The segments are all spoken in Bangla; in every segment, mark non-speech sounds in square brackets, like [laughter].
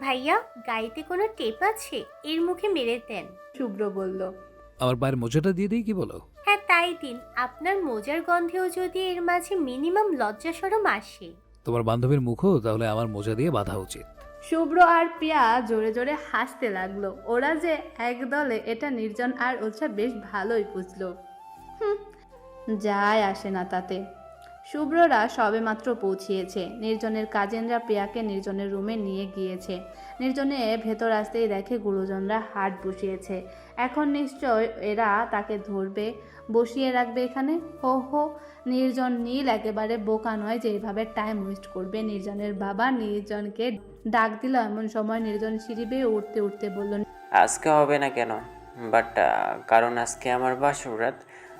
ভাইয়া গাড়িতে কোনো টেপ আছে? এর মুখে মেরে দেন। শুভ্র বলল আমার পায়ের মোজাটা দিয়ে দিই কি বলো? হ্যাঁ তাই দিন। আপনার মোজার গন্ধেও যদি এর মাঝে মিনিমাম লজ্জা সরম আসে। তোমার বান্ধবীর মুখও তাহলে আমার মোজা দিয়ে বাঁধা উচিত। শুভ্র আর প্রিয়া জোরে জোরে হাসতে লাগল। ওরা যে একদলে এটা নির্জন আর উৎসাহ বেশ ভালোই বুঝলো। হুম যায় আসে না তাতে। শুভ্ররা সবেমাত্র পৌঁছিয়েছে। নির্জনের কাজিনরা প্রিয়াকে নির্জনের রুমে নিয়ে গিয়েছে। নির্জনে ভেতর আসতেই দেখে গুরুজনরা হাট বসিয়েছে। এখন নিশ্চয় এরা তাকে ধরবে, বসিয়ে রাখবে এখানে? হো হো, নির্জন নীল একেবারে বোকা নয় যে এইভাবে টাইম ওয়েস্ট করবে। নির্জনের বাবা নির্জনকে ডাক দিল এমন সময় নির্জন সিঁড়ি বেয়ে উঠতে উঠতে বলল, আজকে হবে না কেন? বাট কারণ আজকে আমার বাসর রাত।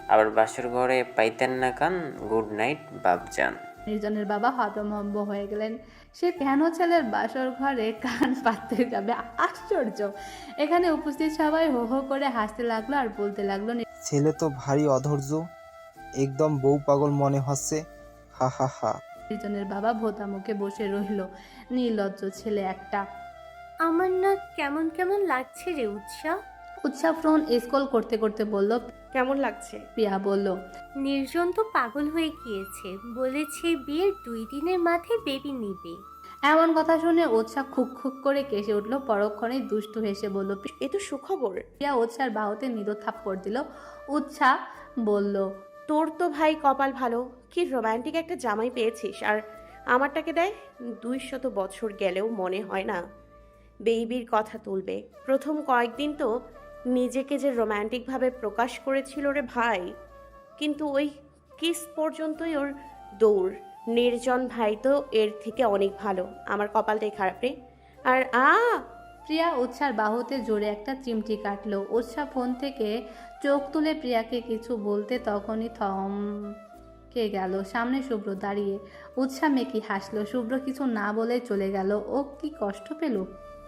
আবার বাসর ঘরে পাইতেন না কান গুড নাইট বাবজান নির্জনের বাবা হতমম্ব হয়ে গেলেন। সে কেন ছেলের বাসর ঘরে কান পাততে যাবে? আশ্চর্য। এখানে উপস্থিত সবাই হো হো করে হাসতে লাগল আর বলতে লাগল ছেলে তো ভারী অধৈর্য। একদম বউ পাগল মনে হচ্ছে। হা হা হা। নির্জনের বাবা ভোতা মুখে বসে রইল। নির্লজ্জ ছেলে একটা। আমার না কেমন কেমন লাগছে রে উৎসাহ উৎসাহ ফোন স্কল করতে করতে বলল কেমন লাগছে? প্রিয়া বলল নির্জন তো পাগল হয়ে গিয়েছে বলেছে বিয়ের দুই দিনের মাথায় বেবি নিবে। এমন কথা শুনে উৎসাহ খুক খুক করে কেসে উঠল পরক্ষণে দুষ্টু হেসে বলল এ তো সুখবর। প্রিয়া উৎসার বাহুতে নিদ থাপ্পড় দিল। উৎসাহ বলল তোর তো ভাই কপাল ভালো কি রোমান্টিক একটা জামাই পেয়েছিস আর আমারটাকে দেয় দুই শত বছর গেলেও মনে হয় না। বেবির কথা তুলবে। প্রথম কয়েকদিন তো নিজেকে যে রোমান্টিকভাবে প্রকাশ করেছিল রে ভাই কিন্তু ওই কিস পর্যন্তই ওর দৌড়। নির্জন ভাই তো এর থেকে অনেক ভালো। আমার কপালটাই খারাপ রে। আর আ! প্রিয়া উৎসার বাহুতে জোরে একটা চিমটি কাটলো। উৎসাহ ফোন থেকে চোখ তুলে প্রিয়াকে কিছু বলতে তখনই থমকে গেল। সামনে শুভ্র দাঁড়িয়ে। উৎসা মেকি হাসলো। শুভ্র কিছু না বলে চলে গেল। ও কি কষ্ট পেল?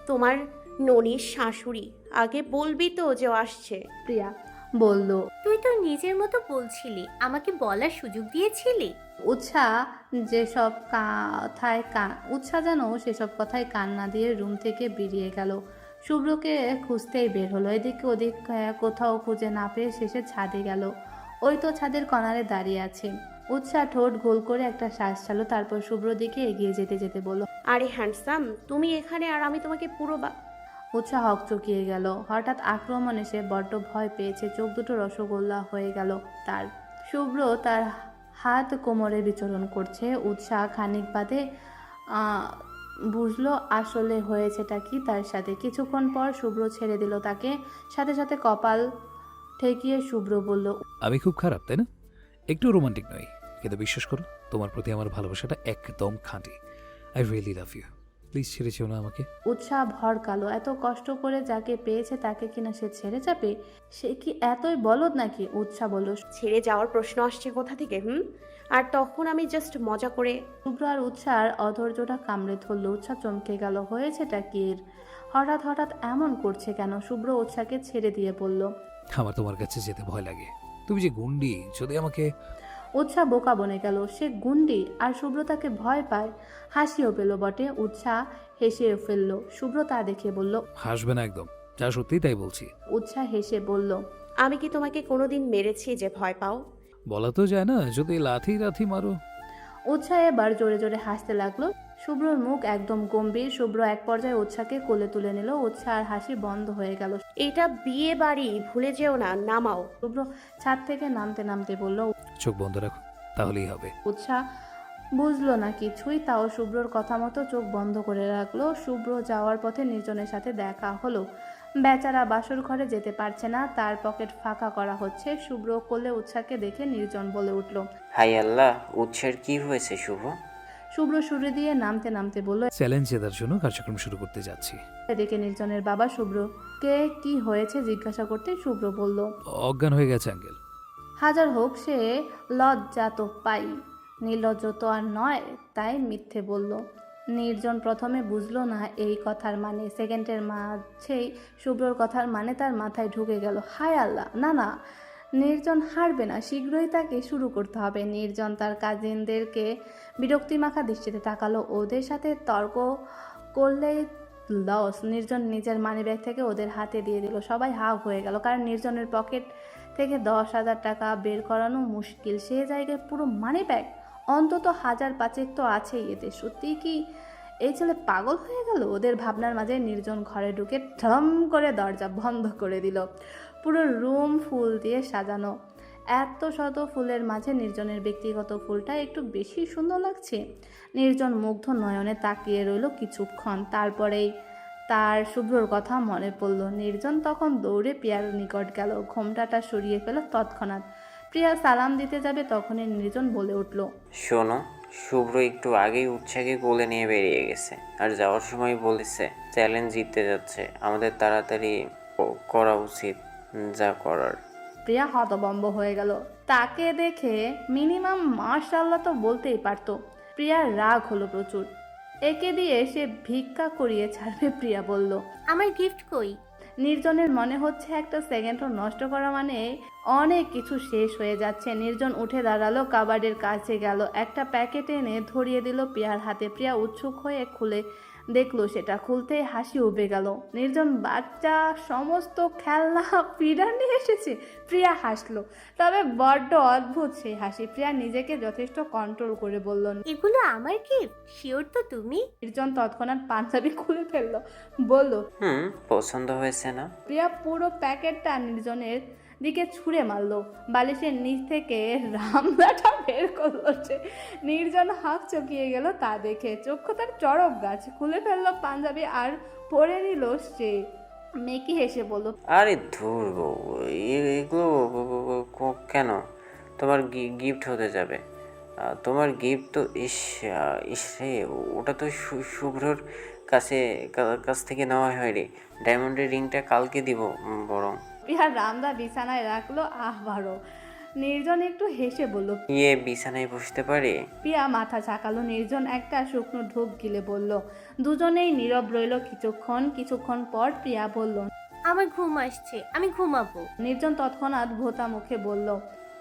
তোমার ননির শাশুড়ি। আগে বলবি তো যে ও আসছে। প্রিয়া বলল। তুই তো নিজের মতো বলছিলি আমাকে বলার সুযোগ দিয়েছিলি? উৎসাহ যেসব কথায় কান উৎসাহ যেন সেসব কথায় কান না দিয়ে রুম থেকে বেরিয়ে গেল। শুভ্রকে খুঁজতেই বের হলো। এদিকে ওদিক কোথাও খুঁজে না পেয়ে শেষে ছাদে গেল। ওই তো ছাদের কনারে দাঁড়িয়ে আছে। উৎসাহ ঠোঁট গোল করে একটা শ্বাস ছালো তারপর শুভ্র দিকে এগিয়ে যেতে যেতে বলল আরে হ্যান্ডসাম তুমি এখানে আর আমি তোমাকে পুরো বা- উৎসাহ চকিয়ে গেল। হঠাৎ আক্রমণে সে বড্ড ভয় পেয়েছে। চোখ দুটো রসগোল্লা হয়ে গেল তার। শুভ্র তার হাত কোমরে বিচরণ করছে। উৎসাহ খানিক বাদে বুঝলো আসলে হয়েছেটা কি তার সাথে। কিছুক্ষণ পর শুভ্র ছেড়ে দিল তাকে। সাথে সাথে কপাল ঠেকিয়ে শুভ্র বলল, আমি খুব খারাপ, তাই না? একটু রোমান্টিক নই, কিন্তু বিশ্বাস করো, তোমার প্রতি আমার ভালোবাসাটা একদম খাঁটি। I really love you please ছেড়ে যেও না আমাকে। উৎসাহ ভরকালো এত কষ্ট করে যাকে পেয়েছে তাকে কিনা সে ছেড়ে যাবে? সে কি এতই বলদ নাকি? উৎসাহ বলল ছেড়ে যাওয়ার প্রশ্ন আসছে কোথা থেকে হুম? আর তখন আমি জাস্ট মজা করে শুভ্র আর উৎসার অধৈর্যটা কামড়ে ধরল উৎসাহ চমকে গেল হয়েছেটা কি এর? হঠাৎ হঠাৎ এমন করছে কেন? শুভ্র উৎসাহকে ছেড়ে দিয়ে বলল আমার তোমার কাছে যেতে ভয় লাগে। তুমি যে গুন্ডি যদি আমাকে উৎসাহ বোকা বনে গেল। সে গুন্ডি আর শুভ্র তাকে ভয় পায়। হাসিও পেল বটে। উৎসাহ হেসেও ফেলল। শুভ্র তা দেখে বলল হাসবে না একদম। যা সত্যি তাই বলছি। উৎসাহ হেসে বলল আমি কি তোমাকে কোনোদিন মেরেছি যে ভয় পাও? বলা তো যায় না যদি লাথি লাথি মারো। উৎসাহ এবার জোরে জোরে হাসতে লাগল। শুভ্রর মুখ একদম গম্ভীর। শুভ্র এক পর্যায়ে উৎসাহকে কোলে তুলে নিল। উৎসাহ আর হাসি বন্ধ হয়ে গেল। এটা বিয়ে বাড়ি ভুলে যেও না নামাও। শুভ্র ছাদ থেকে নামতে নামতে বলল চোখ বন্ধ রাখো তাহলেই হবে। উৎসাহ বুঝলো না কিছুই তাও শুভ্রর কথা মতো চোখ বন্ধ করে রাখল। শুভ্র যাওয়ার পথে নির্জনের সাথে দেখা হলো। বেচারা বাসর ঘরে যেতে পারছে না তার পকেট ফাঁকা করা হচ্ছে। শুভ্র কোলে উৎসাহকে দেখে নির্জন বলে উঠল হাই আল্লাহ উৎসের কি হয়েছে শুভ? শুভ্র সুরে দিয়ে নামতে নামতে বলল চ্যালেঞ্জ জেতার জন্য কার্যক্রম শুরু করতে যাচ্ছি। এদিকে নির্জনের বাবা শুভ্রকে কি হয়েছে জিজ্ঞাসা করতে শুভ্র বলল অজ্ঞান হয়ে গেছে আঙ্কেল। হাজার হোক সে লজ্জা তো পাই। নির্লজ্জ তো আর নয়, তাই মিথ্যে বলল। নির্জন প্রথমে বুঝলো না এই কথার মানে। সেকেন্ডের মাঝেই শুভ্রর কথার মানে তার মাথায় ঢুকে গেল। হায় আল্লাহ, না না, নির্জন হারবে না, শীঘ্রই তাকে শুরু করতে হবে। নির্জন তার কাজিনদেরকে বিরক্তিমাখা দৃষ্টিতে তাকালো। ওদের সাথে তর্ক করলে লস নির্জন নিজের মানি ব্যাগ থেকে ওদের হাতে দিয়ে দিল। সবাই হাফ হয়ে গেল, কারণ নির্জনের পকেট থেকে দশ হাজার টাকা বের করানো মুশকিল। সে জায়গায় পুরো মানি ব্যাগ অন্তত হাজার পাঁচেক তো আছেই এতে। সত্যিই কি এই ছেলে পাগল হয়ে গেল? ওদের ভাবনার মাঝে নির্জন ঘরে ঢুকে ঠম করে দরজা বন্ধ করে দিল। পুরো রুম ফুল দিয়ে সাজানো। এত শত ফুলের মাঝে নির্জনের ব্যক্তিগত ফুলটা একটু বেশি সুন্দর লাগছে। নির্জন মুগ্ধ নয়নে তাকিয়ে রইল কিছুক্ষণ। তারপরেই তার শুভ্রর কথা মনে পড়ল। নির্জন তখন দৌড়ে প্রিয়ার নিকট গেল। ঘোমটাটা সরিয়ে ফেল তৎক্ষণাৎ। প্রিয়া সালাম দিতে যাবে তখনই নির্জন বলে উঠল শোনো শুভ্র একটু আগেই উৎসাকে কোলে নিয়ে বেরিয়ে গেছে আর যাওয়ার সময় বলেছে চ্যালেঞ্জ জিততে যাচ্ছে। আমাদের তাড়াতাড়ি করা উচিত যা করার। প্রিয়া হতবম্ব হয়ে গেল। তাকে দেখে মিনিমাম মার্শাল্লাহ তো বলতেই পারতো। প্রিয়ার রাগ হলো প্রচুর। একে দিয়ে সে ভিক্ষা করিয়ে ছাড়বে প্রিয়া বলল। আমার গিফট কই? নির্জনের মনে হচ্ছে একটা সেকেন্ডও নষ্ট করা মানে অনেক কিছু শেষ হয়ে যাচ্ছে। নির্জন উঠে দাঁড়াল কাবাডের কাছে গেল। একটা প্যাকেট এনে ধরিয়ে দিল প্রিয়ার হাতে। প্রিয়া উৎসুক হয়ে খুলে দেখল সেটা খুলতেই হাসি উবে গেল। নির্জন বাচ্চা সমস্ত খেলনা পিড়া নিয়ে এসেছে। প্রিয়া হাসলো। তবে বড্ড অদ্ভুত সেই হাসি। প্রিয়া নিজেকে যথেষ্ট কন্ট্রোল করে বলল এগুলো আমার গিফট শিওর তো তুমি। নির্জন তৎক্ষণাৎ পাঞ্জাবি খুলে ফেলল। বলল হুম পছন্দ হয়েছে না? প্রিয়া পুরো প্যাকেটটা নির্জনের দিকে ছুঁড়ে মারলো। বালিশের নিচ থেকে রামদাটা বের করল সে নির্জন হাফ চকিয়ে গেল তা দেখে। চক্ষু তার চড়ক গাছ, খুলে ফেলল পাঞ্জাবি আর পরে নিল সে। মেকি হেসে বলল, আরে ধুর গো, এগুলো কেন? তোমার গিফট হতে যাবে। তোমার গিফট তো ইস ইস রে, ওটা তো শুভ্রর কাছে কাছ থেকে নেওয়া হয় রে ডায়মন্ডের রিংটা কালকে দিব বরং। প্রিয়া রামদা বিছানায় রাখল আহবারও। নির্জন একটু হেসে বলল ইয়ে বিছানায় বসতে পারে? প্রিয়া মাথা ঝাঁকালো। নির্জন একটা শুকনো ঢোক গিলে বলল দুজনেই নীরব রইল কিছুক্ষণ কিছুক্ষণ পর প্রিয়া বলল আমার ঘুম আসছে আমি ঘুমাবো। নির্জন তৎক্ষণাৎ ভোতা মুখে বলল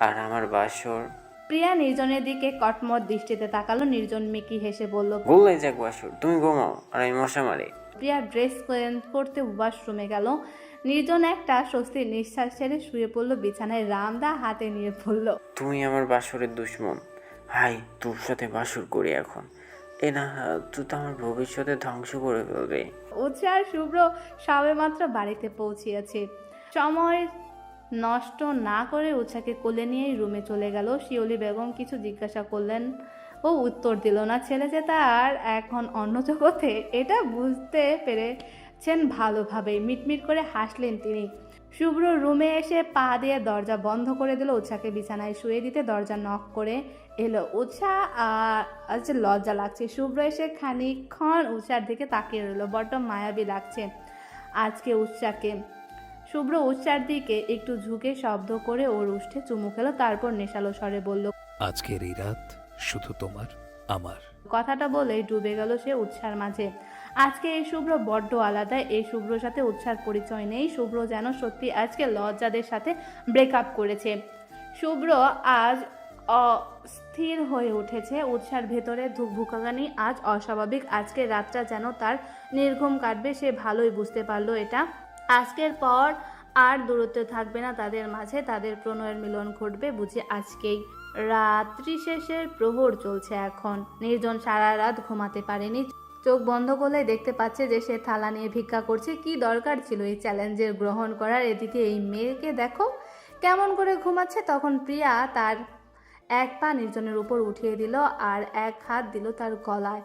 আর আমার বাসর? প্রিয়া নির্জনের দিকে কটমট দৃষ্টিতে তাকালো। নির্জন মিকি হেসে বলল বললে যাক বাসর তুমি ঘুমাও আর আমি মশা মারি। প্রিয়া ড্রেস চেঞ্জ করতে ওয়াশরুমে গেল। নির্জন একটা স্বস্তির নিঃশ্বাস ছেড়ে শুয়ে পড়ল বিছানায় রামদা হাতে নিয়ে পড়ল। তুমি আমার বাসরের দুশ্মন। হাই তোর সাথে বাসর করি এখন। এ না তুই তো আমার ভবিষ্যতে ধ্বংস করে ফেলবে। উৎসার শুভ্র সবেমাত্র বাড়িতে পৌঁছিয়েছে। সময় নষ্ট না করে উৎসাকে কোলে নিয়েই রুমে চলে গেল। শিওলি বেগম কিছু জিজ্ঞাসা করলেন ও উত্তর দিল না ছেলে যে তার। এখন অন্য জগতে এটা বুঝতে পেরেছেন ভালোভাবেই। মিটমিট করে হাসলেন তিনি। শুভ্র রুমে এসে পা দিয়ে দরজা বন্ধ করে দিল। উৎসাকে বিছানায় শুয়ে দিতে দরজা নক করে এলো। উৎসাহ আর লজ্জা লাগছে। শুভ্র এসে খানিকক্ষণ উৎসার দিকে তাকিয়ে রইল। বড্ড মায়াবী লাগছে আজকে উৎসাকে। শুভ্র উৎসার দিকে একটু ঝুঁকে শব্দ করে ওর উষ্ঠে চুমু খেলো। তারপর নেশালো স্বরে বলল, আজকের এই রাত শুধু তোমার, আমার। কথাটা বলে ডুবে গেল সে উৎসার মাঝে। আজকে এই শুভ্র বড্ড আলাদা, এই শুভ্রর সাথে উৎসার পরিচয় নেই। শুভ্র যেন সত্যি আজকে লজ্জাদের সাথে ব্রেকআপ করেছে। শুভ্র আজ অস্থির হয়ে উঠেছে। উৎসার ভেতরে ধুকভুকাগানি আজ অস্বাভাবিক। আজকে রাতটা যেন তার নির্ঘুম কাটবে, সে ভালোই বুঝতে পারল এটা। আজকের পর আর দূরত্ব থাকবে না তাদের মাঝে। তাদের প্রণয়ের মিলন ঘটবে বুঝি আজকেই। রাত্রি শেষের প্রহর চলছে এখন। নির্জন সারা রাত ঘুমাতে পারেনি। চোখ বন্ধ করলে দেখতে পাচ্ছে যে সে থালা নিয়ে ভিক্ষা করছে। কি দরকার ছিল এই চ্যালেঞ্জের গ্রহণ করার? এদিকে এই মেয়েকে দেখো কেমন করে ঘুমাচ্ছে। তখন প্রিয়া তার এক পা নির্জনের উপর উঠিয়ে দিল আর এক হাত দিল তার গলায়।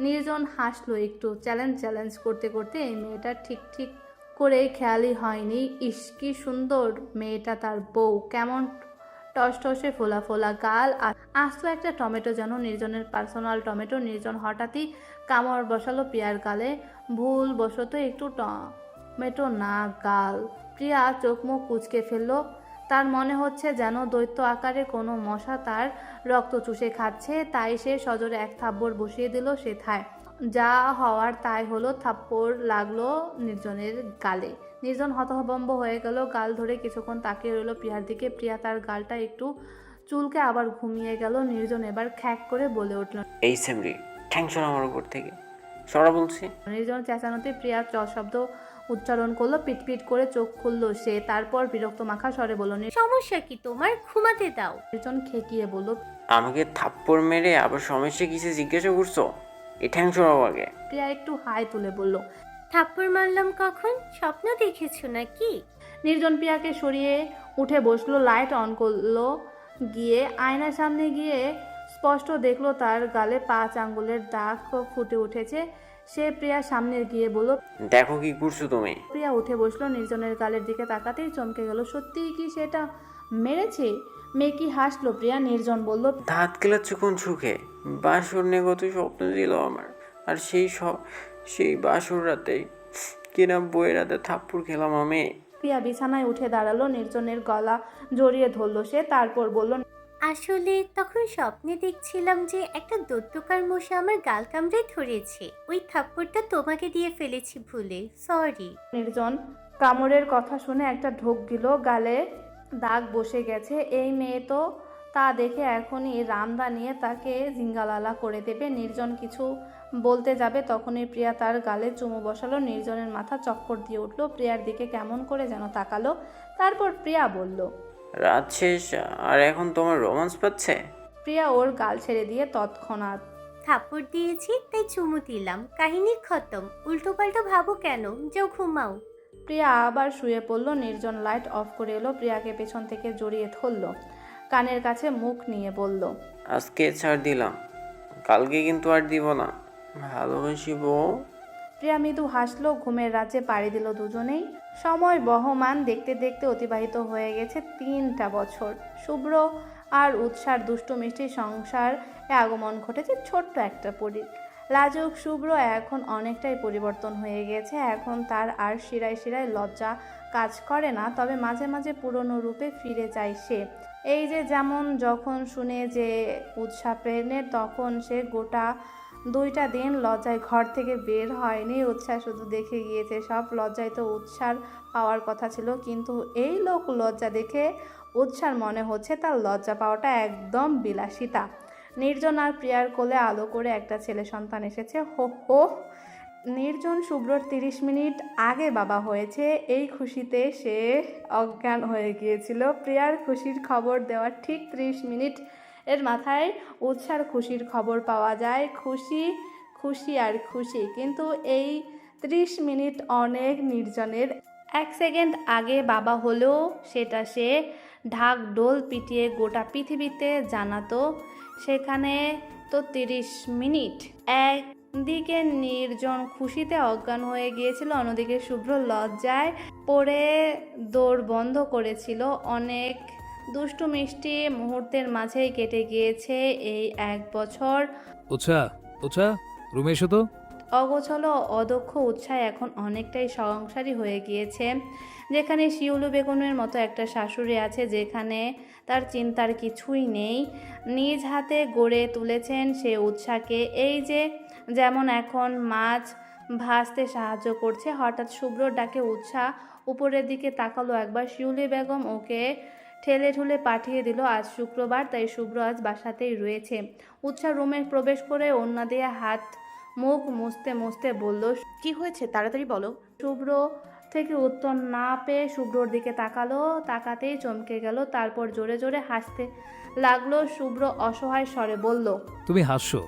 নির্জন হাসলো একটু। চ্যালেঞ্জ চ্যালেঞ্জ করতে করতে এই মেয়েটা ঠিক ঠিক করে খেয়ালই হয়নি। ইস, কি সুন্দর মেয়েটা তার বউ। কেমন টসটসে ফোলা ফোলা গাল আস্ত একটা টমেটো যেন নির্জনের পার্সোনাল টমেটো নির্জন হঠাৎই কামড় বসালো প্রিয়ার গালে। ভুল বশত একটু টমেটো না, গাল। প্রিয়া চোখ মুখ কুচকে ফেলল। তার মনে হচ্ছে যেন দৈত্য আকারে কোনো মশা তার রক্ত চুষে খাচ্ছে, তাই সে সজোরে এক থাব্বড় বসিয়ে দিল সে থায় যা হওয়ার তাই হলো, থাপ্পড় লাগল নির্জনের গালে। নির্জন হতভম্ব হয়ে গেল। গাল ধরে কিছুক্ষণ তাকিয়ে রইল প্রিয়ার দিকে। প্রিয়া তার গালটা একটু চুলকে আবার ঘুমিয়ে গেল। নির্জন এবার খ্যাক করে বলে উঠল এই সেমরি ঠ্যাংসন আমার উপর থেকে। সরা বলছি। নির্জন চেঁচানোতে প্রিয়া চ শব্দ উচ্চারণ করল পিটপিট করে চোখ খুললো সে। তারপর বিরক্ত মাখা স্বরে বলল সমস্যা কি তোমার? ঘুমাতে দাও। নির্জন খেকিয়ে বলল আমাকে থাপ্পড় মেরে আবার সমস্যা কিসে জিজ্ঞাসা করছ? এই ঠ্যাং সরাও আগে। প্রিয়া একটু হাই তুলে বলল থাপ্পড় মারলাম কখন? স্বপ্ন দেখেছ নাকি? নির্জন প্রিয়াকে সরিয়ে উঠে বসল লাইট অন করল গিয়ে আয়নার সামনে গিয়ে স্পষ্ট দেখল তার গালে পাঁচ আঙ্গুলের দাগ ফুটে উঠেছে। সে প্রিয়ার সামনে গিয়ে বলল দেখো কি করছ তুমি। প্রিয়া উঠে বসল নির্জনের গালের দিকে তাকাতেই চমকে গেল। সত্যিই কি সেটা মেরেছে? মেয়ে কি হাসলো? প্রিয়া নির্জন বলল দাঁত কেলাচ্ছ কোন সুখে? বাসর নিয়ে কত স্বপ্ন দিল আমার। আর সেই সব সেই বাসর রাতে কিনা বইয়ের রাতে থাপ্পড় খেলাম আমি। প্রিয়া বিছানায় উঠে দাঁড়াল নির্জনের গলা জড়িয়ে ধরলো সে তারপর বলল আসলে তখন স্বপ্নে দেখছিলাম যে একটা দত্তকার মশা আমার গাল কামড়ে ধরেছে। ওই থাপ্পড়টা তোমাকে দিয়ে ফেলেছি ভুলে সরি নির্জন কামড়ের কথা শুনে একটা ঢোক দিল গালে দাগ বসে গেছে। এই মেয়ে তো তা দেখে এখনই রামদা নিয়ে তাকে জিঙ্গালালা করে দেবে। নির্জন কিছু বলতে যাবে তখনই প্রিয়া তার গালে চুমু বসালো নির্জনের মাথা চক্কর দিয়ে উঠল। প্রিয়ার দিকে কেমন করে যেন তাকালো। তারপর প্রিয়া বলল রাত শেষ আর এখন তোমার রোমান্স পাচ্ছে? প্রিয়া ওর গাল ছেড়ে দিয়ে তৎক্ষণাৎ থাপ্পড় দিয়েছি তাই চুমু দিলাম। কাহিনী খতম। উল্টো পাল্টা ভাবো কেন? যাও ঘুমাও। প্রিয়া আবার শুয়ে পড়ল নির্জন লাইট অফ করে এলো প্রিয়াকে পেছন থেকে জড়িয়ে ধরল কানের কাছে মুখ নিয়ে বলল আজকে ছাড় দিলাম। কালকে কিন্তু আর দিব না। হাসলো, ঘুমের রাজ্যে পাড়ি দিল দুজনেই। সময় বহমান দেখতে দেখতে অতিবাহিত হয়ে গেছে তিনটা বছর। শুভ্র আর উৎসার দুষ্টু মিষ্টি সংসার আগমন ঘটেছে ছোট্ট একটা পরি। লাজুক শুভ্র এখন অনেকটাই পরিবর্তন হয়ে গেছে, এখন তার আর শিরায় শিরায় লজ্জা কাজ করে না, তবে মাঝে মাঝে পুরনো রূপে ফিরে যায় সে। এই যে যেমন যখন শুনে যে উৎসাহ প্রেরণের, তখন সে গোটা দুইটা দিন লজ্জায় ঘর থেকে বের হয়নি, উৎসাহ শুধু দেখে গিয়েছে, সব লজ্জায় তো উৎসার পাওয়ার কথা ছিল, কিন্তু এই লোক লজ্জা দেখে উৎসার মনে হচ্ছে তার লজ্জা পাওয়াটা একদম বিলাসিতা। নির্জন আর প্রিয়ার কোলে আলো করে একটা ছেলে সন্তান এসেছে, হো হো। নির্জন শুভ্রর তিরিশ মিনিট আগে বাবা হয়েছে, এই খুশিতে সে অজ্ঞান হয়ে গিয়েছিল। প্রিয়ার খুশির খবর দেওয়ার ঠিক ত্রিশ মিনিট এর মাথায় উৎসার খুশির খবর পাওয়া যায়। খুশি খুশি আর খুশি। কিন্তু এই ত্রিশ মিনিট অনেক নির্জনের। এক সেকেন্ড আগে বাবা হলেও সেটা সে ঢাক ডোল পিটিয়ে গোটা পৃথিবীতে জানাতো। সেখানে তো তিরিশ মিনিট। একদিকে নির্জন খুশিতে অজ্ঞান হয়ে গিয়েছিল, অন্যদিকে শুভ্র লজ্জায় পড়ে দৌড় বন্ধ করেছিল। অনেক দুষ্টু মিষ্টি মুহূর্তের মাঝেই কেটে গিয়েছে এই এক বছর। উৎসা উৎসা রুমে এসো তো। অগোছল অদক্ষ উৎসাহ এখন অনেকটাই সংসারী হয়ে গিয়েছে। যেখানে শিউলু বেগুনের মতো একটা শাশুড়ি আছে যেখানে তার চিন্তার কিছুই নেই। নিজ হাতে গড়ে তুলেছেন সে উৎসাহকে। এই যে যেমন এখন মাছ ভাসতে সাহায্য করছে হঠাৎ শুভ্র ডাকে উৎসাহ উপরের দিকে তাকালো একবার শিউলি বেগম। ওকে ঠেলে ঠুলে পাঠিয়ে দিল আজ শুক্রবার তাই শুভ্র আজ বাসাতেই রয়েছে। উৎসাহ রুমে প্রবেশ করে অন্য দিয়ে হাত মুখ মুছতে মুছতে বলল কি হয়েছে? তাড়াতাড়ি বলো। শুভ্র থেকে উত্তর না পেয়ে শুভ্রর দিকে তাকালো তাকাতেই চমকে গেল তারপর জোরে জোরে হাসতে লাগল। শুভ্র অসহায় স্বরে বলল তুমি হাসছো?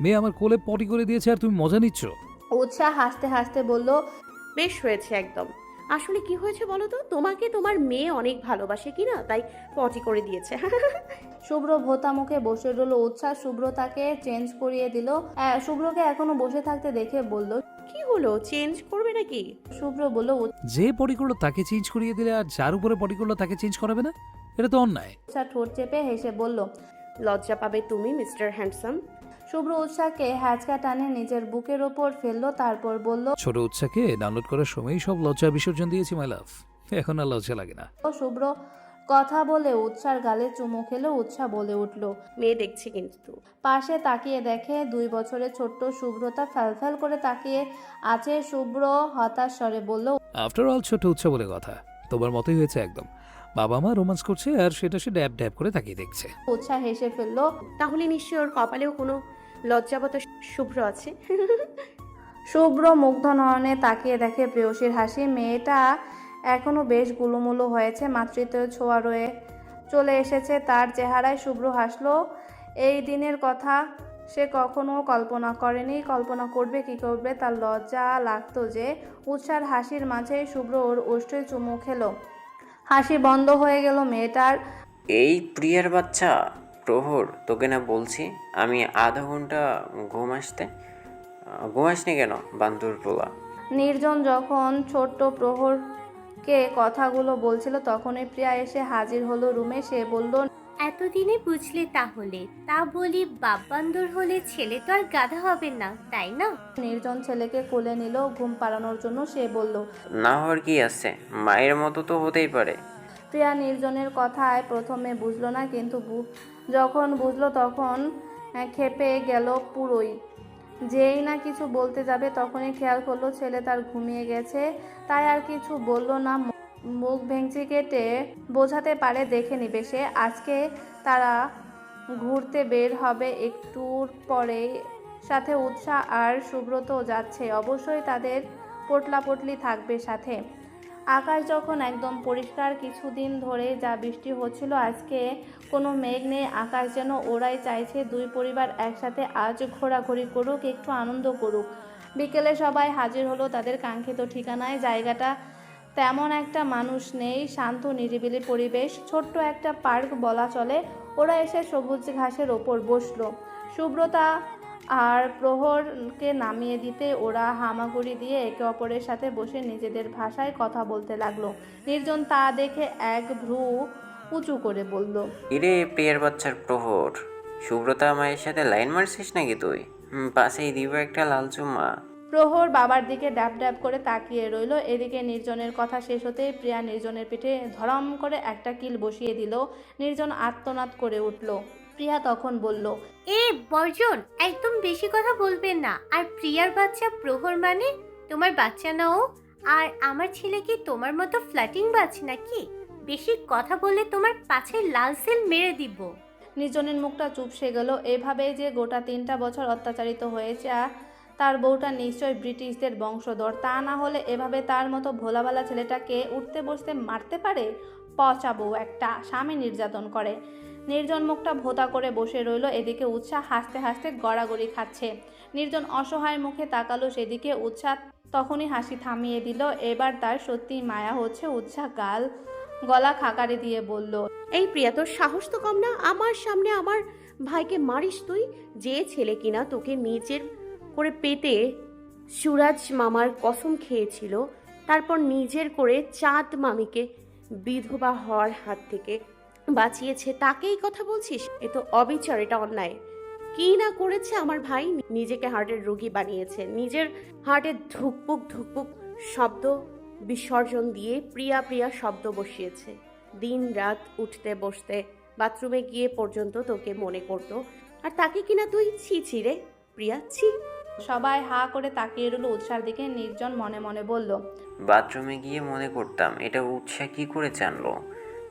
মেয়ে আমার কোলে পটি করে দিয়েছে আর তুমি মজা নিচ্ছ? উৎসাহ হাসতে হাসতে বলল বেশ হয়েছে একদম। আসলে কি হয়েছে বলো তো? তোমাকে তোমার মেয়ে অনেক ভালোবাসে কি না তাই পটি করে দিয়েছে। [laughs] শুভ্র ভোতা মুখে বসে রইল উৎসাহ শুভ্র তাকে চেঞ্জ করিয়ে দিল। শুভ্রকে এখনও বসে থাকতে দেখে বলল কি হলো? চেঞ্জ করবে নাকি? শুভ্র বলল যে পটি করল তাকে চেঞ্জ করিয়ে দিলে আর যার উপরে পটি করল তাকে চেঞ্জ করাবে না? এটা তো অন্যায়। উৎসাহ ঠোঁট চেপে হেসে বলল লজ্জা পাবে তুমি মিস্টার হ্যান্ডসাম শুভ্র উৎসাহকে হ্যাচকা টানে নিজের বুকের ওপর ফেলল তারপর বলল ছোট উৎসাকে ডাউনলোড করার সময়ই সব লজ্জা বিসর্জন দিয়েছি মাই লাভ এখন আর লজ্জা লাগে না। ও শুভ্র কথা বলে উৎসার গালে চুমু খেলো উৎসাহ বলে উঠল মেয়ে দেখছি কিন্তু। পাশে তাকিয়ে দেখে দুই বছরের ছোট্ট শুভ্রতা ফ্যালফ্যাল করে তাকিয়ে আছে শুভ্র হতাশ স্বরে বলল আফটার অল ছোট উৎসা বলে কথা। তোমার মতোই হয়েছে একদম। বাবা মা রোমান্স করছে আর সেটা সে ড্যাব ড্যাব করে তাকিয়ে দেখছে। উৎসাহ হেসে ফেলল তাহলে নিশ্চয়ই ওর কপালেও কোনো লজ্জাবত শুভ্র আছে। শুভ্র মুগ্ধ নয়নে তাকিয়ে দেখে প্রেয়সীর হাসি। মেয়েটা এখনও বেশ গুলুমুলু হয়েছে মাতৃত্বের ছোঁয়া রয়ে চলে এসেছে। তার চেহারায় শুভ্র হাসলো। এই দিনের কথা সে কখনো কল্পনা করেনি। কল্পনা করবে, কি করবে? তার লজ্জা লাগতো যে উৎসার হাসির মাঝেই শুভ্র ওর ওষ্ঠে চুমু খেলো। হাসি বন্ধ হয়ে গেল মেয়েটার। এই প্রিয়ার বাচ্চা প্রহর তোকে না বলছি আমি আধা ঘণ্টা ঘুম আসতে ঘুম আসনি কেন বান্দুর পোলা? নির্জন যখন ছোট্ট প্রহরকে কথাগুলো বলছিল তখনই প্রিয়া এসে হাজির হলো রুমে। সে বলল এতদিনে বুঝলে তাহলে তা বলি বাব্বান্দর হলে ছেলে তো আর গাধা হবে না তাই না? নির্জন ছেলেকে কোলে নিল ঘুম পাড়ানোর জন্য। সে বলল না হওয়ার কি আছে? মায়ের মতো তো হতেই পারে। প্রিয়া নির্জনের কথায় প্রথমে বুঝলো না কিন্তু বু- যখন বুঝলো তখন ক্ষেপে গেল পুরোই। যেই না কিছু বলতে যাবে তখনই খেয়াল করল ছেলে তার ঘুমিয়ে গেছে। তাই আর কিছু বলল না মুখ ভেঙচি কেটে বোঝাতে পারে দেখে নিবে সে। আজকে তারা ঘুরতে বের হবে একটুর পরে সাথে উৎসাহ আর সুব্রত যাচ্ছে। অবশ্যই তাদের পোটলাপটলি থাকবে সাথে। আকাশ যখন একদম পরিষ্কার, কিছুদিন ধরে যা বৃষ্টি হচ্ছিল, আজকে কোনো মেঘ নেই। আকাশ যেন ওরাই চাইছে দুই পরিবার একসাথে আজ ঘোরাঘুরি করুক, একটু আনন্দ করুক। বিকেলে সবাই হাজির হলো তাদের কাঙ্ক্ষিত ঠিকানায়। জায়গাটা তেমন একটা মানুষ নেই, শান্ত, নিরিবিলি পরিবেশ। ছোট্ট একটা পার্ক বলা চলে। ওরা এসে সবুজ ঘাসের ওপর বসল। সুব্রতা আর প্রহরকে নামিয়ে দিতে ওরা হামাগুড়ি দিয়ে একে অপরের সাথে বসে নিজেদের ভাষায় কথা বলতে লাগল। নির্জন তা দেখে এক ভ্রু উঁচু করে বলল ইরে প্রিয়ার বাচ্চার প্রহর সুব্রতা মায়ের সাথে লাইন মারছিস নাকি তুই? হুম, পাশেই দিব একটা লাল চুম্মা প্রহর বাবার দিকে ড্যাব ড্যাব করে তাকিয়ে রইল। এদিকে নির্জনের কথা শেষ হতেই প্রিয়া নির্জনের পিঠে ধরম করে একটা কিল বসিয়ে দিল। নির্জন আত্মনাদ করে উঠল। প্রিয়া তখন বলল এ বর্জন একদম বেশি কথা বলবেন না। আর প্রিয়ার বাচ্চা প্রহর মানে? তোমার বাচ্চা না ও? আর আমার ছেলে কি তোমার মতো ফ্ল্যাটিং বাজ নাকি? বেশি কথা বললে তোমার পাছে লাল সেল মেরে দিব। নিজনের মুখটা চুপসে গেল। এভাবে যে গোটা তিনটা বছর অত্যাচারিত হয়েছে তার বউটা নিশ্চয় ব্রিটিশদের বংশধর। তা না হলে এভাবে তার মতো ভোলাবালা ছেলেটাকে উঠতে বসতে মারতে পারে? পচা বউ একটা স্বামী নির্যাতন করে। নির্জন মুখটা ভোতা করে বসে রইল, এদিকে উৎসাহ হাসতে হাসতে গড়াগড়ি খাচ্ছে। নির্জন অসহায় মুখে তাকালো সেদিকে উৎসাহ তখনই হাসি থামিয়ে দিল। এবার তার সত্যি মায়া হচ্ছে উৎসাহ গাল গলা খাকারি দিয়ে বলল, এই প্রিয়া, তোর সাহস তো কম না? আমার সামনে আমার ভাইকে মারিস তুই? যে ছেলে কিনা তোকে নিজের করে পেটে সুরাজ মামার কসম খেয়েছিল, তারপর নিজের করে চাঁদ মামিকে বিধবা হওয়ার হাত থেকে বাঁচিয়েছে তাকেই কথা বলছিস? এ তো অবিচার এটা অন্যায়। কি না করেছে আমার ভাই? নিজেকে হার্টের রোগী বানিয়েছে। নিজের হার্টের ধুকপুক ধুকপুক শব্দ বিসর্জন দিয়ে প্রিয়া প্রিয়া শব্দ বসিয়েছে। দিন রাত উঠতে বসতে বাথরুমে গিয়ে পর্যন্ত তোকে মনে করতো। আর তাকে কিনা তুই ছি ছি রে প্রিয়া ছি। সবাই হা করে তাকিয়ে রইল উৎসার দিকে। নির্জন মনে মনে বলল বাথরুমে গিয়ে মনে করতাম এটা উৎসাহ কি করে জানলো?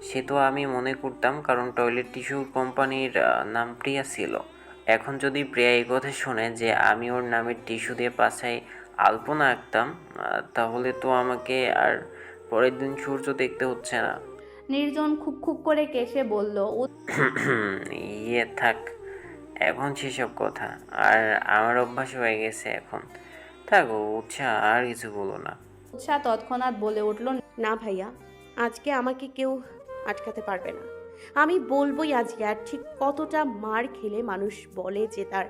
সে তো আমি মনে করতাম কারণ টয়লেট টিস্যু কোম্পানির নাম প্রিয়া ছিল এখন যদি প্রিয়া এই কথা শোনে যে আমি ওর নামের টিস্যু দিয়ে পাছায় আলপনা আঁকতাম তাহলে তো আমাকে আর পরের দিন সূর্য দেখতে হচ্ছে না। নির্জন খুব খুব করে কেসে বলল [clears throat] ইয়ে থাক এখন সেসব কথা আর আমার অভ্যাস হয়ে গেছে এখন। থাক উৎসাহ আর কিছু বলো না। উৎসাহ তৎক্ষণাৎ বলে উঠল না ভাইয়া আজকে আমাকে কেউ আটকাতে পারবে না। আমি বলবোই আজকে আর ঠিক কতটা মার খেলে মানুষ বলে যে তার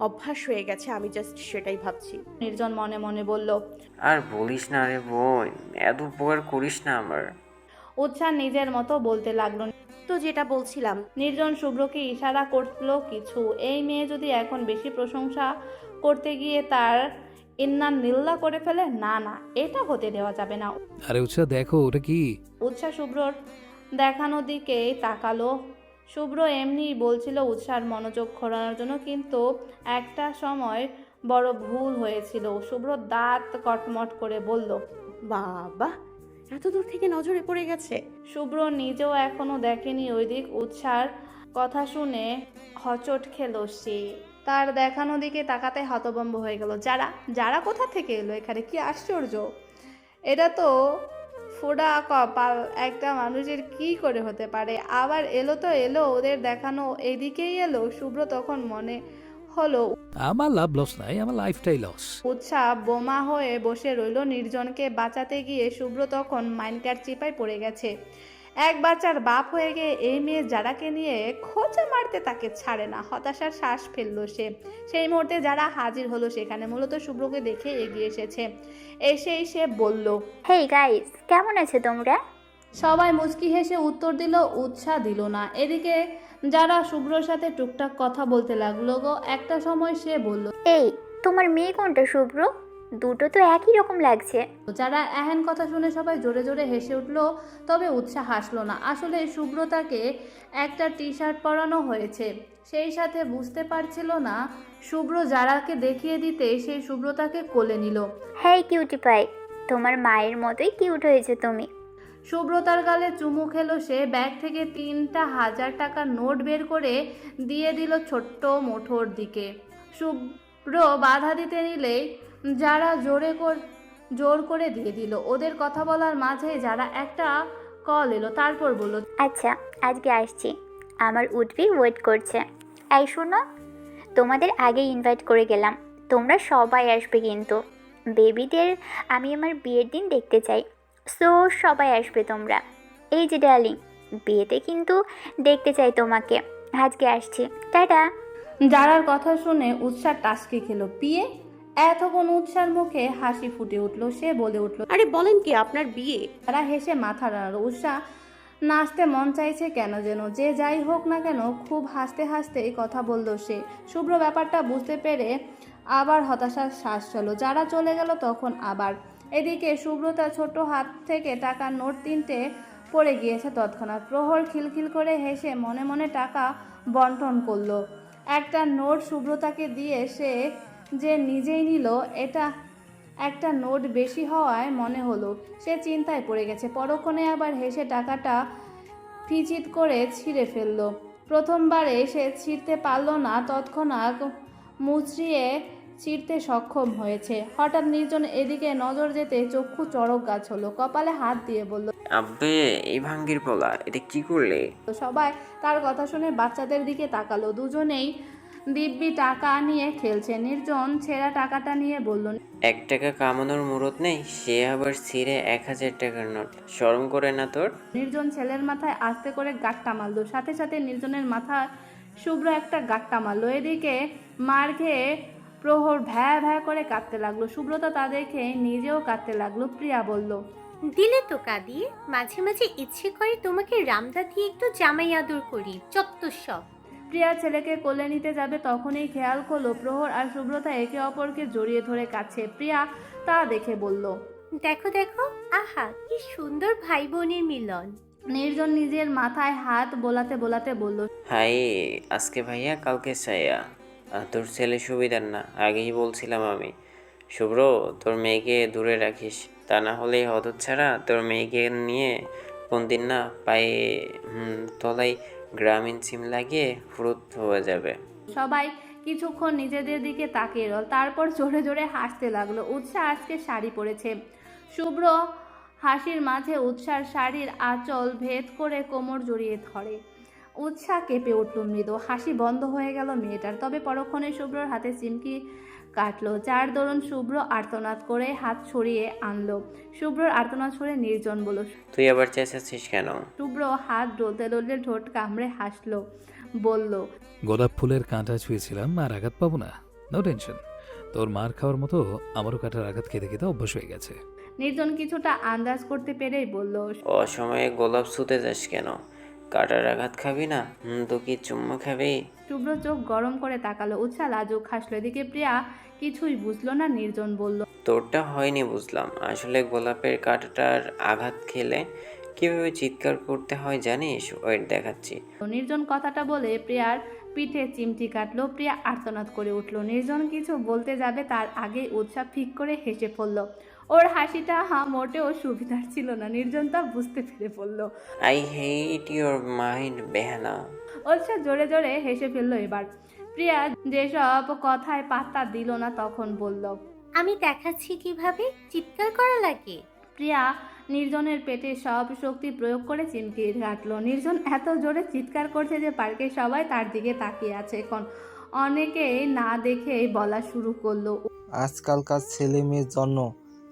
অভ্যাস হয়ে গেছে আমি জাস্ট সেটাই ভাবছি। নির্জন মনে মনে বলল আর বলিস না রে বোন এত উপকার করিস না আমার। উৎসাহ নিজের মতো বলতে লাগল। তো যেটা বলছিলাম। নির্জন শুভ্রকে ইশারা করল কিছু। এই মেয়ে যদি এখন বেশি প্রশংসা করতে গিয়ে তার ইন্না নিল্লা করে ফেলে না না এটা হতে দেওয়া যাবে না। আরে উৎসাহ দেখো ওটা কি? উৎসাহ শুভ্রর দেখানো দিকেই তাকালো। শুভ্র এমনি বলছিল উৎসার মনোযোগ ঘোরানোর জন্য কিন্তু একটা সময় বড় ভুল হয়েছিল। শুভ্র দাঁত কটমট করে বলল বাবা এত দূর থেকে নজরে পড়ে গেছে। শুভ্র নিজেও এখনও দেখেনি ওই দিক উৎসার কথা শুনে হচট খেল সে। তার দেখানো দিকে তাকাতে হতবম্ব হয়ে গেল। যারা যারা কোথা থেকে এলো? এখানে কি আশ্চর্য? এটা তো ফোড়া কপাল একটা মানুষের কি করে হতে পারে? আবার এলো তো এলো ওদের দেখানো এদিকেই এলো শুভ্র তখন মনে হলো আমার লাভ লস নাই আমার লাইফটাই লস উৎসাহ বোমা হয়ে বসে রইল নির্জনকে বাঁচাতে গিয়ে শুভ্র তখন মাইনকার চিপায় পড়ে গেছে। এক বাচ্চার বাপ হয়ে গিয়ে এই মেয়ে যারাকে নিয়ে খোঁচা মারতে তাকে ছাড়ে না হতাশার শ্বাস ফেলল সে। সেই মুহূর্তে যারা হাজির হলো সেখানে মূলত শুভ্রকে দেখে এগিয়ে এসেছে। এসেই সে বলল হেই গাইস কেমন আছে তোমরা? সবাই মুচকি হেসে উত্তর দিল উৎসাহ দিল না। এদিকে যারা শুভ্রর সাথে টুকটাক কথা বলতে লাগল গো একটা সময় সে বলল এই তোমার মেয়ে কোনটা শুভ্র? দুটো তো একই রকম লাগছে। যারা এহেন কথা শুনে সবাই জোরে জোরে হেসে উঠল তবে উৎসাহ হাসলো না। আসলে শুভ্রতাকে একটা টি শার্ট পরানো হয়েছে। সেই সাথে বুঝতে পারছিল না শুভ্র যারাকে দেখিয়ে দিতে সেই শুভ্রতাকে কোলে নিল। হ্যাঁ কিউটি পাই তোমার মায়ের মতোই কিউট হয়েছে তুমি। শুভ্রতার গালে চুমু খেলো সে ব্যাগ থেকে তিনটা হাজার টাকার নোট বের করে দিয়ে দিল ছোট্ট মোঠোর দিকে। শুভ্র বাধা দিতে নিলেই যারা জোরে কর জোর করে দিয়ে দিল। ওদের কথা বলার মাঝে যারা একটা কল এলো তারপর বলল আচ্ছা আজকে আসছি। আমার উঠবি ওয়েট করছে। এই শোনো তোমাদের আগে ইনভাইট করে গেলাম। তোমরা সবাই আসবে কিন্তু। বেবিদের আমি আমার বিয়ের দিন দেখতে চাই। সো সবাই আসবে তোমরা। এই যে ডার্লিং বিয়েতে কিন্তু দেখতে চাই তোমাকে। আজকে আসছি। টাটা। যারার কথা শুনে উৎসাহ টাসকে খেলো। পিয়ে এতক্ষণ উৎসার মুখে হাসি ফুটে উঠল সে বলে উঠল আরে বলেন কি আপনার বিয়ে? তারা হেসে মাথা নাড়ল উষা নাচতে মন চাইছে কেন যেন যে যাই হোক না কেন খুব হাসতে হাসতে এই কথা বলল সে। শুভ্র ব্যাপারটা বুঝতে পেরে আবার হতাশার শ্বাস চলো যারা চলে গেল তখন আবার। এদিকে শুভ্রতা ছোট হাত থেকে টাকার নোট তিনটে পড়ে গিয়েছে তৎক্ষণাৎ প্রহর খিলখিল করে হেসে মনে মনে টাকা বন্টন করল। একটা নোট শুভ্রতাকে দিয়ে সে যে নিজেই নিল এটা একটা নোট বেশি হওয়ায় মনে হলো। সে চিন্তায় পড়ে গেছে। পরক্ষণে আবার হেসে টাকাটা ফিচিত করে ছিঁড়ে ফেলল। প্রথমবারে সে ছিঁড়তে পারল না তৎক্ষণাৎ মুচড়িয়ে ছিঁড়তে সক্ষম হয়েছে। হঠাৎ নির্জন এদিকে নজর যেতে চক্ষু চড়ক গাছ হলো। কপালে হাত দিয়ে বলল আব্বে এই ভাঙ্গির পোলা এটা কি করলে? সবাই তার কথা শুনে বাচ্চাদের দিকে তাকালো। দুজনেই দিব্যি টাকা নিয়ে খেলছে। নির্জন ছেঁড়া টাকাটা নিয়ে বলল এক টাকা কামানোর মুরত নেই সে আবার ছিঁড়ে এক হাজার টাকার নোট। শরম করে না তোর? নির্জন ছেলের মাথায় আস্তে করে গাট্টা মারলো। সাথে সাথে নির্জনের মাথা শুভ্র একটা গাট্টা মারলো। এদিকে মার খেয়ে প্রহর ভ্যা ভ্যা করে কাঁদতে লাগল। শুভ্রতা তা দেখে নিজেও কাঁদতে লাগল। প্রিয়া বলল দিলে তো কাঁদিয়ে মাঝে মাঝে ইচ্ছে করে তোমাকে রামদা দিয়ে একটু জামাই আদর করি চত্বর সব। প্রিয়া ছেলেকে কোলে নিতে যাবে তখনই খেয়াল করল প্রহর আর শুভ্রতা একে অপরকে জড়িয়ে ধরে কাছে। প্রিয়া তা দেখে বলল দেখো দেখো আহা কি সুন্দর ভাই বোনের মিলন। নির্জন নিজের মাথায় হাত বোলাতে বোলাতে বলল হাই আজকে ভাইয়া কালকে সাইয়া আহ, তোর ছেলে সুবিধার না আগেই বলছিলাম আমি। শুভ্র তোর মেয়েকে দূরে রাখিস তা না হলে হদর ছাড়া তোর মেয়েকে নিয়ে কোন দিন না পায়ে হুম, তলায় গ্রামীণ সিম লাগিয়ে ফুরুত হয়ে যাবে। সবাই কিছুক্ষণ নিজেদের দিকে তাকিয়ে রল তারপর জোরে জোরে হাসতে লাগল। উৎসাহ আজকে শাড়ি পরেছে। শুভ্র হাসির মাঝে উৎসার শাড়ির আঁচল ভেদ করে কোমর জড়িয়ে ধরে। উৎসাহ কেঁপে উঠল মৃদু। হাসি বন্ধ হয়ে গেল মেয়েটার। তবে পরক্ষণে শুভ্রর হাতে চিমকি কাটলো যার দরুন শুভ্র আর্তনাদ করে হাত ছড়িয়ে আনলো। শুভ্রর আর্তনাদ ছড়ে নির্জন বলল তুই আবার চেঁচাচ্ছিস কেন? শুভ্র হাত ডলতে ডলতে ঠোঁট কামড়ে হাসলো বলল গোলাপ ফুলের কাঁটা ছুঁয়েছিলাম আর আঘাত পাবো না। নো টেনশন তোর মার খাওয়ার মতো আমারও কাঁটার আঘাত খেতে খেতে অভ্যাস হয়ে গেছে। নির্জন কিছুটা আন্দাজ করতে পেরেই বলল অসময়ে গোলাপ ছুঁতে যাস কেন? কাটার আঘাত খাবি না? হুম তো কি চুম্মা খাবি? শুভ্র চোখ গরম করে তাকালো উৎসাহ লাজুক হাসলো এদিকে প্রিয়া কিছুই বুঝলো না নির্জন বলল তোরটা হয়নি বুঝলাম আসলে গোলাপের কাঁটাটার আঘাত খেলে কীভাবে চিৎকার করতে হয় জানিস? ওয়েট দেখাচ্ছি। নির্জন কথাটা বলে প্রিয়ার পিঠে চিমটি কাটলো প্রিয়া আর্তনাদ করে উঠল নির্জন কিছু বলতে যাবে তার আগে উৎসাহ ঠিক করে হেসে পড়ল ওর হাসিটা হা মোটেও সুবিধার ছিল না। নির্জন তা বুঝতে পেরে পড়ল আই হেট ইউর মাইন্ড বেহানা উৎসাহ জোরে জোরে হেসে ফেলল এবার। প্রিয়া যেসব কথায় পাত্তা দিল না তখন বলল আমি দেখাচ্ছি কীভাবে? চিৎকার করা লাগে? প্রিয়া নির্জনের পেটে সব শক্তি প্রয়োগ করে চিমকি কাটলো নির্জন এত জোরে চিৎকার করছে যে পার্কে সবাই তার দিকে তাকিয়ে আছে এখন। অনেকে না দেখেই বলা শুরু করল আজকালকার ছেলে মেয়ের জন্য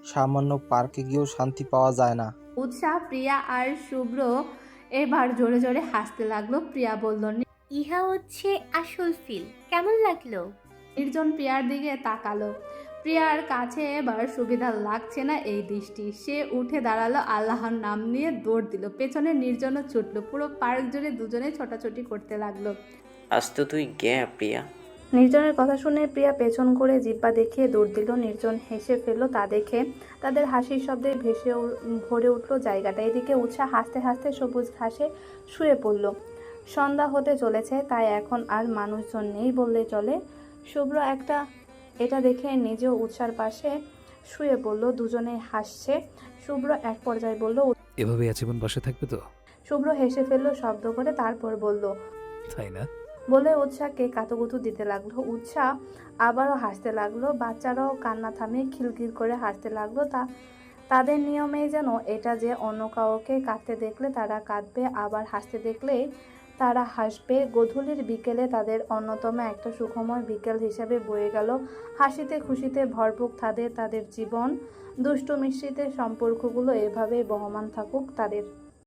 সামান্য পার্কে গিয়েও শান্তি পাওয়া যায় না। উৎসাহ প্রিয়া আর শুভ্র এবার জোরে জোরে হাসতে লাগল। প্রিয়া বলল ইহা হচ্ছে আসল ফিল কেমন লাগল? নির্জন প্রিয়ার দিকে তাকালো। প্রিয়ার কাছে এবার সুবিধা লাগছে না এই দৃষ্টি। সে উঠে দাঁড়াল আল্লাহর নাম নিয়ে দৌড় দিল। পেছনে নির্জনও ছুটলো। পুরো পার্ক জুড়ে দুজনে ছোটাছুটি করতে লাগল। আজ তো তুই গে প্রিয়া। নির্জনের কথা শুনে প্রিয়া পেছন করে জিব্বা দেখিয়ে দৌড় দিল। নির্জন হেসে ফেলল তা দেখে? তাদের হাসির শব্দে ভেসে ভরে উঠল জায়গাটা। এদিকে উৎসাহ হাসতে হাসতে সবুজ ঘাসে শুয়ে পড়ল। সন্ধ্যা হতে চলেছে তাই এখন আর মানুষজন নেই বললে চলে। শুভ্র একটা এটা দেখে নিজেও উৎসার পাশে শুয়ে পড়ল দুজনে হাসছে। শুভ্র এক পর্যায়ে বলল এভাবে আজীবন বাসে থাকবে তো? শুভ্র হেসে ফেলল শব্দ করে তারপর বলল তাই না? বলে উৎসাহকে কাতুকুতু দিতে লাগল। উৎসাহ আবারও হাসতে লাগল। বাচ্চারাও কান্না থামিয়ে খিলখিল করে হাসতে লাগল। তা, তাদের নিয়মেই যেন এটা যে অন্য কাউকে কাঁদতে দেখলে তারা কাঁদবে, আবার হাসতে দেখলে তারা হাসবে। গধূলির বিকেলে তাদের অন্যতম একটা সুখময় বিকেল হিসেবে বয়ে গেল। হাসিতে খুশিতে ভরপুর তাদের তাদের জীবন। দুষ্টু মিশ্রিতের সম্পর্কগুলো এভাবেই বহমান থাকুক, তাদের